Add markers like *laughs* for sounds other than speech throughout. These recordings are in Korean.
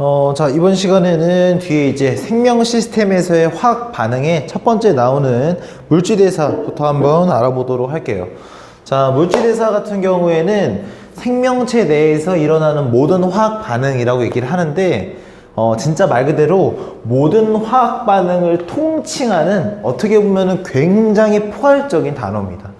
어, 자, 이번 시간에는 뒤에 이제 생명 시스템에서의 화학 반응에 첫 번째 나오는 물질대사부터 한번 알아보도록 할게요. 자, 물질대사 같은 경우에는 생명체 내에서 일어나는 모든 화학 반응이라고 얘기를 하는데, 어, 진짜 말 그대로 모든 화학 반응을 통칭하는 어떻게 보면은 굉장히 포괄적인 단어입니다.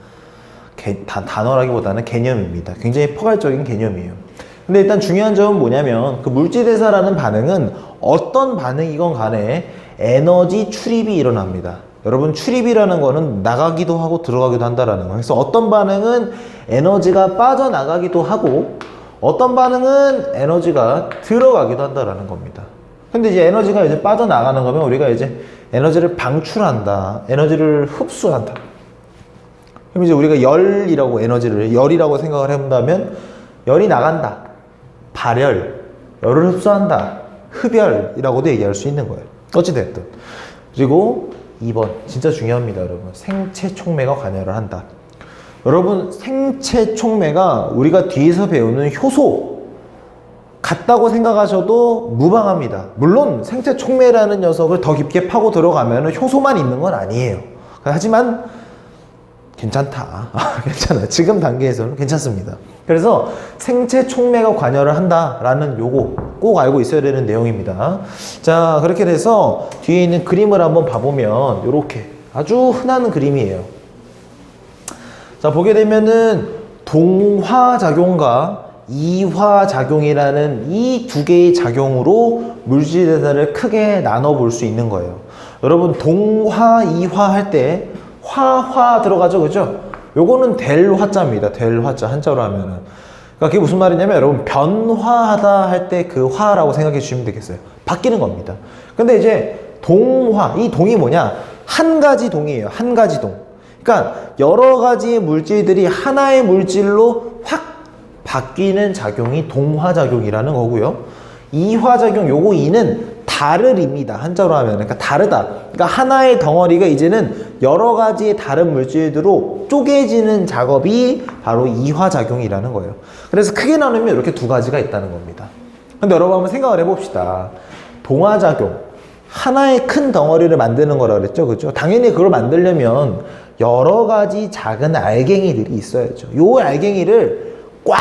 개- 다- 단어라기보다는 개념입니다. 굉장히 포괄적인 개념이에요. 근데 일단 중요한 점은 뭐냐면 그 물질대사라는 반응은 어떤 반응이건 간에 에너지 출입이 일어납니다. 여러분 출입이라는 거는 나가기도 하고 들어가기도 한다라는 거예요. 그래서 어떤 반응은 에너지가 빠져나가기도 하고 어떤 반응은 에너지가 들어가기도 한다라는 겁니다. 근데 이제 에너지가 이제 빠져나가는 거면 우리가 이제 에너지를 방출한다. 에너지를 흡수한다. 그럼 이제 우리가 열이라고 에너지를 열이라고 생각을 해본다면 열이 나간다. 발열, 열을 흡수한다. 흡열이라고도 얘기할 수 있는 거예요. 어찌됐든. 그리고 2번, 진짜 중요합니다, 여러분. 생체 촉매가 관여를 한다. 여러분, 생체 촉매가 우리가 뒤에서 배우는 효소 같다고 생각하셔도 무방합니다. 물론 생체 촉매라는 녀석을 더 깊게 파고 들어가면 효소만 있는 건 아니에요. 하지만 괜찮다. *laughs* 아, 괜찮아요. 지금 단계에서는 괜찮습니다. 그래서 생체 촉매가 관여를 한다라는 요거 꼭 알고 있어야 되는 내용입니다. 자, 그렇게 돼서 뒤에 있는 그림을 한번 봐보면 요렇게 아주 흔한 그림이에요. 자, 보게 되면은 동화작용과 이화작용이라는 이 두 개의 작용으로 물질 대사를 크게 나눠 볼 수 있는 거예요. 여러분, 동화, 이화 할 때 화화 들어가죠, 그죠? 요거는 될 화자입니다. 될 화자 한자로 하면은. 그러니까 그게 무슨 말이냐면 여러분 변화하다 할 때 그 화라고 생각해 주시면 되겠어요. 바뀌는 겁니다. 근데 이제 동화 이 동이 뭐냐? 한 가지 동이에요. 한 가지 동. 그러니까 여러 가지의 물질들이 하나의 물질로 확 바뀌는 작용이 동화작용이라는 거고요. 이화작용 요거 이는 다르입니다. 한자로 하면 그러니까 다르다. 그러니까 하나의 덩어리가 이제는 여러 가지의 다른 물질들로 쪼개지는 작업이 바로 이화작용이라는 거예요. 그래서 크게 나누면 이렇게 두 가지가 있다는 겁니다. 근데 여러분 한번 생각을 해봅시다. 동화작용. 하나의 큰 덩어리를 만드는 거라 그랬죠. 그죠? 당연히 그걸 만들려면 여러 가지 작은 알갱이들이 있어야죠. 요 알갱이를 꽉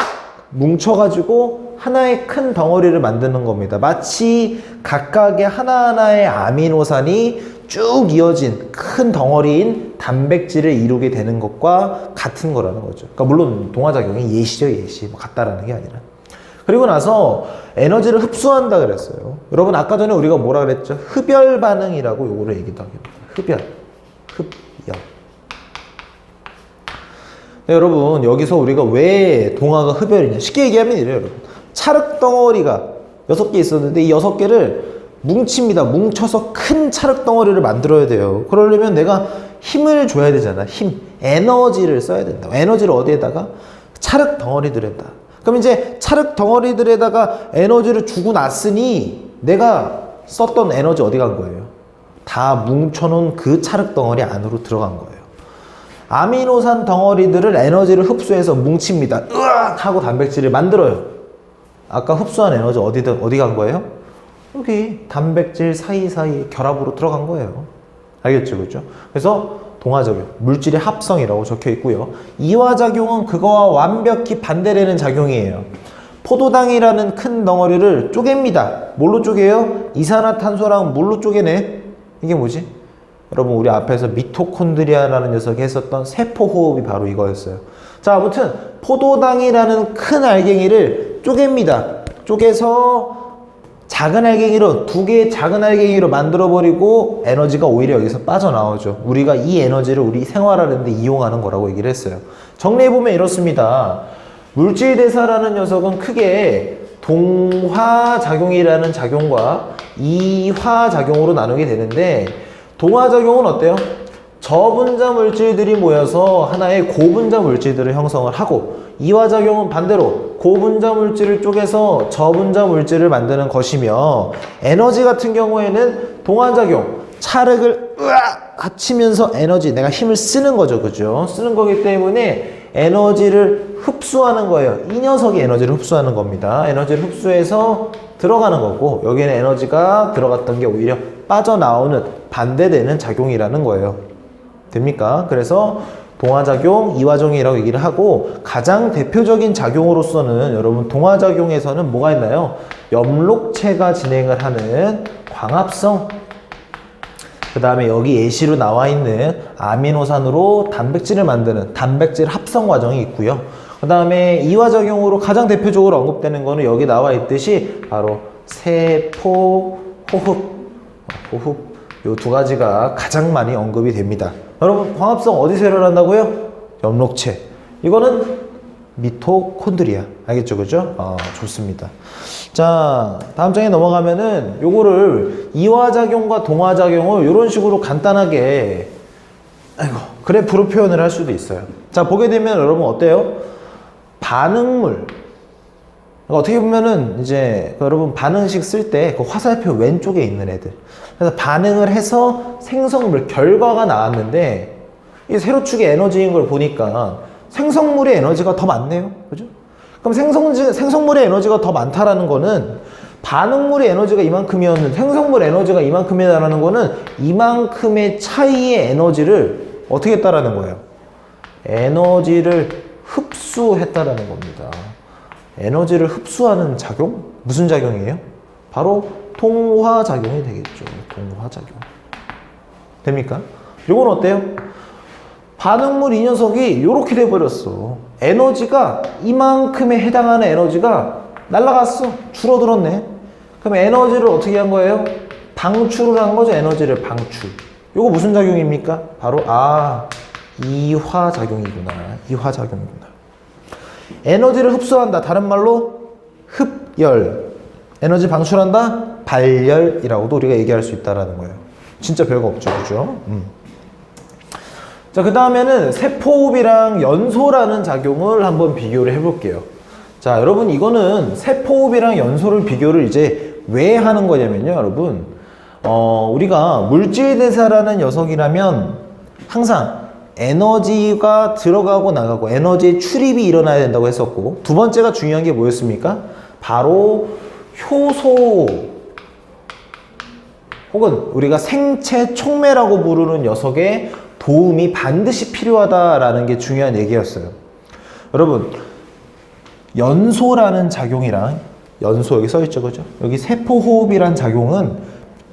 뭉쳐가지고 하나의 큰 덩어리를 만드는 겁니다. 마치 각각의 하나하나의 아미노산이 쭉 이어진 큰 덩어리인 단백질을 이루게 되는 것과 같은 거라는 거죠. 그러니까 물론 동화작용이 예시죠, 예시. 뭐 같다라는 게 아니라. 그리고 나서 에너지를 흡수한다 그랬어요. 여러분 아까 전에 우리가 뭐라 그랬죠? 흡열 반응이라고 요거를 얘기도 합니다. 흡열. 흡열. 네, 여러분 여기서 우리가 왜 동화가 흡열이냐 쉽게 얘기하면 이래요 여러분 찰흙 덩어리가 여섯 개 있었는데 이 여섯 개를 뭉칩니다. 뭉쳐서 큰 찰흙 덩어리를 만들어야 돼요. 그러려면 내가 힘을 줘야 되잖아. 힘 에너지를 써야 된다. 에너지를 어디에다가? 찰흙 덩어리들에다. 그럼 이제 찰흙 덩어리들에다가 에너지를 주고 났으니 내가 썼던 에너지 어디 간 거예요? 다 뭉쳐놓은 그 찰흙 덩어리 안으로 들어간 거예요. 아미노산 덩어리들을 에너지를 흡수해서 뭉칩니다. 으악! 하고 단백질을 만들어요. 아까 흡수한 에너지 어디, 어디 간 거예요? 여기 단백질 사이사이 결합으로 들어간 거예요. 알겠죠? 그죠? 그래서 동화작용, 물질의 합성이라고 적혀 있고요. 이화작용은 그거와 완벽히 반대되는 작용이에요. 포도당이라는 큰 덩어리를 쪼갭니다. 뭘로 쪼개요? 이산화탄소랑 물로 쪼개네. 이게 뭐지? 여러분 우리 앞에서 미토콘드리아라는 녀석이 했었던 세포호흡이 바로 이거였어요. 자 아무튼 포도당이라는 큰 알갱이를 쪼갭니다. 쪼개서 작은 알갱이로 두 개의 작은 알갱이로 만들어 버리고 에너지가 오히려 여기서 빠져나오죠. 우리가 이 에너지를 우리 생활하는데 이용하는 거라고 얘기를 했어요. 정리해 보면 이렇습니다. 물질 대사라는 녀석은 크게 동화 작용이라는 작용과 이화 작용으로 나누게 되는데 동화 작용은 어때요? 저분자 물질들이 모여서 하나의 고분자 물질들을 형성을 하고 이화 작용은 반대로 고분자 물질을 쪼개서 저분자 물질을 만드는 것이며 에너지 같은 경우에는 동화 작용 찰흙을 으악 합치면서 에너지 내가 힘을 쓰는 거죠 그죠 쓰는 거기 때문에 에너지를 흡수하는 거예요. 이 녀석이 에너지를 흡수하는 겁니다. 에너지를 흡수해서 들어가는 거고 여기는 에너지가 들어갔던 게 오히려 빠져나오는 반대되는 작용이라는 거예요. 됩니까? 그래서 동화작용, 이화작용이라고 얘기를 하고 가장 대표적인 작용으로서는 여러분 동화작용에서는 뭐가 있나요? 염록체가 진행을 하는 광합성 그 다음에 여기 예시로 나와 있는 아미노산으로 단백질을 만드는 단백질 합성 과정이 있고요. 그 다음에 이화작용으로 가장 대표적으로 언급되는 거는 여기 나와 있듯이 바로 세포, 호흡, 호흡 요 두 가지가 가장 많이 언급이 됩니다. 여러분 광합성 어디서 일어난다고요? 염록체. 이거는 미토콘드리아. 알겠죠? 그죠? 어, 좋습니다. 자, 다음 장에 넘어가면은 요거를 이화작용과 동화작용을 이런 식으로 간단하게 아이고, 그래프로 표현을 할 수도 있어요. 자, 보게 되면 여러분 어때요? 반응물. 그러니까 어떻게 보면은 이제 그 여러분 반응식 쓸 때 그 화살표 왼쪽에 있는 애들. 그래서 반응을 해서 생성물 결과가 나왔는데 이 세로축의 에너지인 걸 보니까 생성물의 에너지가 더 많네요. 그죠? 그럼 생성 생성물의 에너지가 더 많다라는 거는 반응물의 에너지가 이만큼이었는데 생성물 에너지가 이만큼이다라는 거는 이만큼의 차이의 에너지를 어떻게 했다라는 거예요? 에너지를 흡수했다라는 겁니다. 에너지를 흡수하는 작용? 무슨 작용이에요? 바로 통화작용이 되겠죠. 통화작용. 됩니까? 요건 어때요? 반응물 이 녀석이 이렇게 돼버렸어. 에너지가 이만큼에 해당하는 에너지가 날라갔어. 줄어들었네. 그럼 에너지를 어떻게 한 거예요? 방출을 한 거죠. 에너지를 방출. 요거 무슨 작용입니까? 바로 아 이화작용이구나. 이화작용이구나. 에너지를 흡수한다. 다른 말로 흡열. 에너지 방출한다. 발열이라고도 우리가 얘기할 수 있다라는 거예요. 진짜 별거 없죠. 그죠? 음. 자, 그 다음에는 세포호흡이랑 연소라는 작용을 한번 비교를 해볼게요. 자, 여러분, 이거는 세포호흡이랑 연소를 비교를 이제 왜 하는 거냐면요, 여러분. 어, 우리가 물질 대사라는 녀석이라면 항상 에너지가 들어가고 나가고 에너지의 출입이 일어나야 된다고 했었고, 두 번째가 중요한 게 뭐였습니까? 바로 효소 혹은 우리가 생체 촉매라고 부르는 녀석의 도움이 반드시 필요하다라는 게 중요한 얘기였어요. 여러분, 연소라는 작용이랑 연소 여기 써 있죠, 그죠? 여기 세포호흡이란 작용은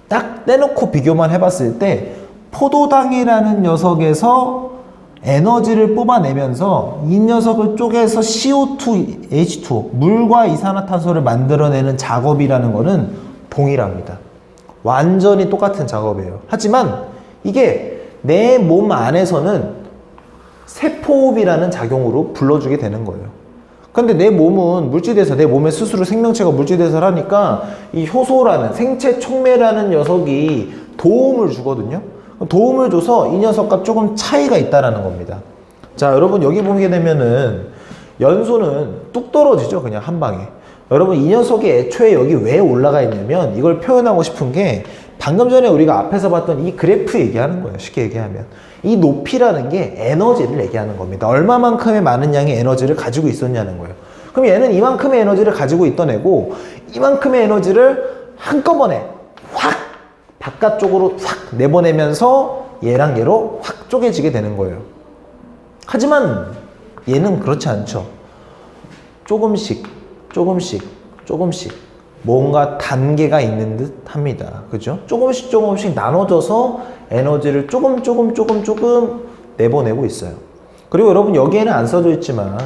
딱 떼놓고 비교만 해봤을 때 포도당이라는 녀석에서 에너지를 뽑아내면서 이 녀석을 쪼개서 CO2, H2O, 물과 이산화탄소를 만들어내는 작업이라는 거는 동일합니다. 완전히 똑같은 작업이에요. 하지만 이게 내 몸 안에서는 세포호흡이라는 작용으로 불러주게 되는 거예요. 근데 내 몸은 물질대사, 내 몸의 스스로 생명체가 물질대사를 하니까 이 효소라는 생체 촉매라는 녀석이 도움을 주거든요. 도움을 줘서 이 녀석과 조금 차이가 있다라는 겁니다. 자, 여러분 여기 보게 되면은 연소는 뚝 떨어지죠. 그냥 한 방에. 여러분 이 녀석이 애초에 여기 왜 올라가 있냐면 이걸 표현하고 싶은 게 방금 전에 우리가 앞에서 봤던 이 그래프 얘기하는 거예요. 쉽게 얘기하면. 이 높이라는 게 에너지를 얘기하는 겁니다. 얼마만큼의 많은 양의 에너지를 가지고 있었냐는 거예요. 그럼 얘는 이만큼의 에너지를 가지고 있던 애고 이만큼의 에너지를 한꺼번에 확 바깥쪽으로 확 내보내면서 얘랑 얘로 확 쪼개지게 되는 거예요. 하지만 얘는 그렇지 않죠. 조금씩, 조금씩, 조금씩 뭔가 단계가 있는 듯 합니다. 그죠? 조금씩 조금씩 나눠져서 에너지를 조금 조금 조금 조금 내보내고 있어요. 그리고 여러분 여기에는 안 써져 있지만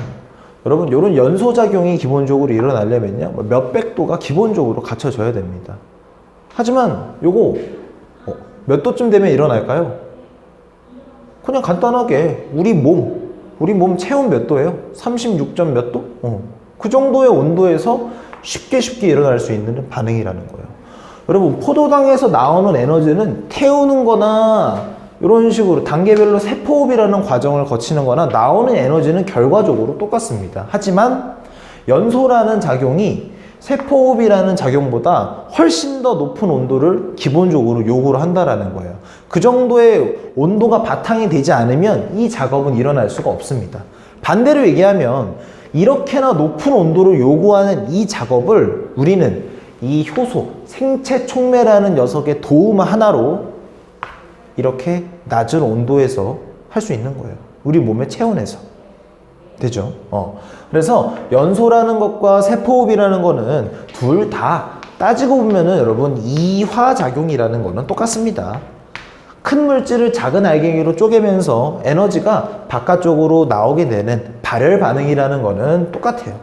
여러분 이런 연소작용이 기본적으로 일어나려면요 뭐 몇백 도가 기본적으로 갖춰져야 됩니다. 하지만 요거 어, 몇 도쯤 되면 일어날까요? 그냥 간단하게 우리 몸 우리 몸 체온 몇 도예요? 36점 몇 도? 어. 그 정도의 온도에서 쉽게 쉽게 일어날 수 있는 반응이라는 거예요. 여러분 포도당에서 나오는 에너지는 태우는 거나 이런 식으로 단계별로 세포호흡이라는 과정을 거치는 거나 나오는 에너지는 결과적으로 똑같습니다. 하지만 연소라는 작용이 세포호흡이라는 작용보다 훨씬 더 높은 온도를 기본적으로 요구를 한다라는 거예요. 그 정도의 온도가 바탕이 되지 않으면 이 작업은 일어날 수가 없습니다. 반대로 얘기하면 이렇게나 높은 온도를 요구하는 이 작업을 우리는 이 효소, 생체 촉매라는 녀석의 도움 하나로 이렇게 낮은 온도에서 할 수 있는 거예요. 우리 몸의 체온에서. 되죠? 어. 그래서 연소라는 것과 세포호흡이라는 거는 둘 다 따지고 보면은 여러분 이화작용이라는 거는 똑같습니다. 큰 물질을 작은 알갱이로 쪼개면서 에너지가 바깥쪽으로 나오게 되는 발열 반응이라는 거는 똑같아요.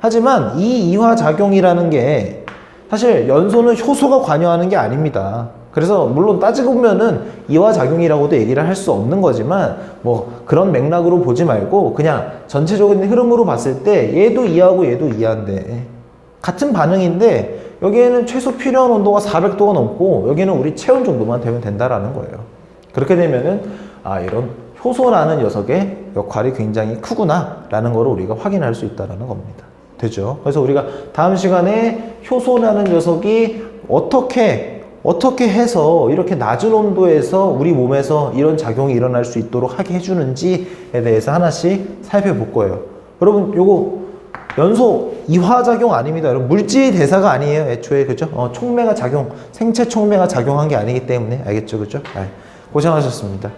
하지만 이 이화작용이라는 게 사실 연소는 효소가 관여하는 게 아닙니다. 그래서 물론 따지고 보면은 이화작용이라고도 얘기를 할 수 없는 거지만 뭐 그런 맥락으로 보지 말고 그냥 전체적인 흐름으로 봤을 때 얘도 이하고 얘도 이하인데 같은 반응인데 여기에는 최소 필요한 온도가 400도가 넘고 여기는 우리 체온 정도만 되면 된다라는 거예요. 그렇게 되면은 아 이런 효소라는 녀석의 역할이 굉장히 크구나 라는 거를 우리가 확인할 수 있다라는 겁니다. 되죠? 그래서 우리가 다음 시간에 효소라는 녀석이 어떻게 어떻게 해서 이렇게 낮은 온도에서 우리 몸에서 이런 작용이 일어날 수 있도록 하게 해주는지에 대해서 하나씩 살펴볼 거예요. 여러분, 요거 연소 이화작용 아닙니다. 여러분, 물질 대사가 아니에요. 애초에, 그죠? 어, 촉매가 작용, 생체 촉매가 작용한 게 아니기 때문에, 알겠죠? 그죠? 아, 고생하셨습니다.